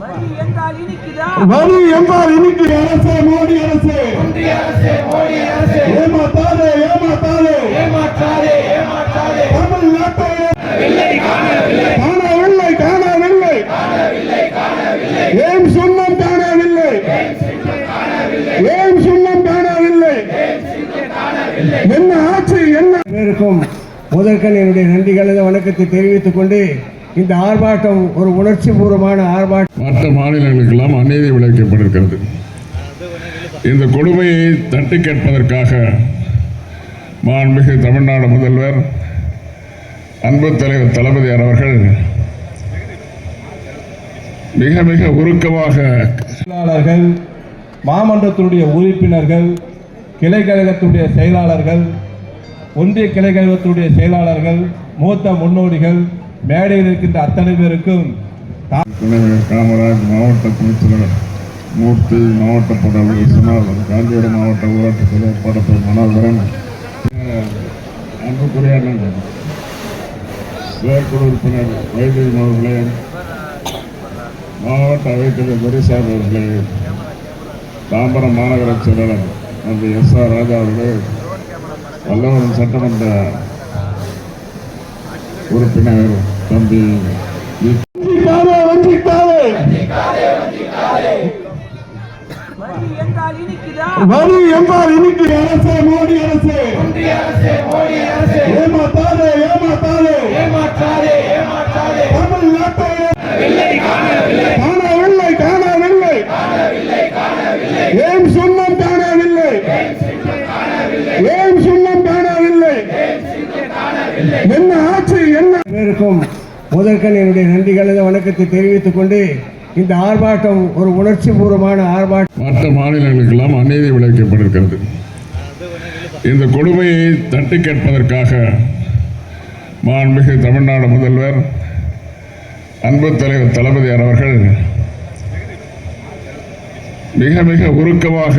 வரி என்றால் இனிக்குதா வரி என்றால் இன்னைக்கு அரசே மோடி அரசு. ஏமாத்தாதே ஏமாத்தாதே. ஏமாற்றாதே ஏமாற்றாதே தமிழ்நாட்டை காணவில்லை காணவில்லை. காணவில்லை காணவில்லை காணவில்லை ஏன் சொன்னம் காணவில்லை? ஏன் சொன்னம் காணவில்லை? என்ன ஆட்சி என்ன? அனைவருக்கும் முதற்கன் என்னுடைய நன்றிகளது வணக்கத்தை தெரிவித்துக் கொண்டு இந்த ஆர்ப்பாட்டம் ஒரு உணர்ச்சி பூர்வமான ஆர்ப்பாட்டம். மற்ற மாநிலங்களுக்கெல்லாம் அநீதி விளைவிக்கப்பட்டிருக்கிறது. இந்த கொடுமையை தட்டி கேட்பதற்காக மாண்புமிகு தமிழ்நாடு முதல்வர் அன்பு தலைவர் தளபதியார் அவர்கள் மிக மிக உருக்கமாக செயலாளர்கள் மாமன்றத்தினுடைய உறுப்பினர்கள் கிளை கழகத்துடைய செயலாளர்கள் ஒன்றிய கிளை கழகத்துடைய செயலாளர்கள் மூத்த முன்னோடிகள் மேடையில் இருக்கின்ற அத்தனை பேருக்கும் காமராஜ் மாவட்ட துணைச்செயலர் மூர்த்தி மாவட்ட பொருளாளர் விஸ்வநாதன் காஞ்சிபுரம் மாவட்ட ஊராட்சி தலைவர் படப்பர் மனோகரன் அன்புக்குரிய செயற்குழு உறுப்பினர் வைத்தியம் அவர்களே மாவட்ட அவைத்தலைவர் பெரிசார் அவர்களே தாம்பரம் மாநகர செயலாளர் தம்பி எஸ் ஆர் ராஜா அவர்களே வல்லவரம் சட்டமன்ற உறுப்பினர் தம்பி வரி என்றால் இன்னைக்கு அரசு மோடி அரசு. ஏமாத்தாதே ஏமாத்தாதே. ஏமாற்றாதே ஏமாற்றாதே தமிழ்நாட்டை காணவில்லை காணவில்லை. ஏன் சொன்னம் காணவில்லை? ஏன் சொன்னம் காணவில்லை? என்ன ஆட்சி என்ன முதற்கண் என்னுடைய நன்றிகளது வணக்கத்தை தெரிவித்துக் கொண்டு இந்த ஆர்ப்பாட்டம் ஒரு உணர்ச்சி பூர்வமான ஆர்ப்பாட்டம். மற்ற மாநிலங்களுக்கெல்லாம் அநீதி விளைவிக்கப்பட்டிருக்கிறது. இந்த கொடுமையை தட்டி கேட்பதற்காக மாண்புமிகு தமிழ்நாடு முதல்வர் அன்பு தலைவர் தளபதியார் அவர்கள் மிக மிக உருக்கமாக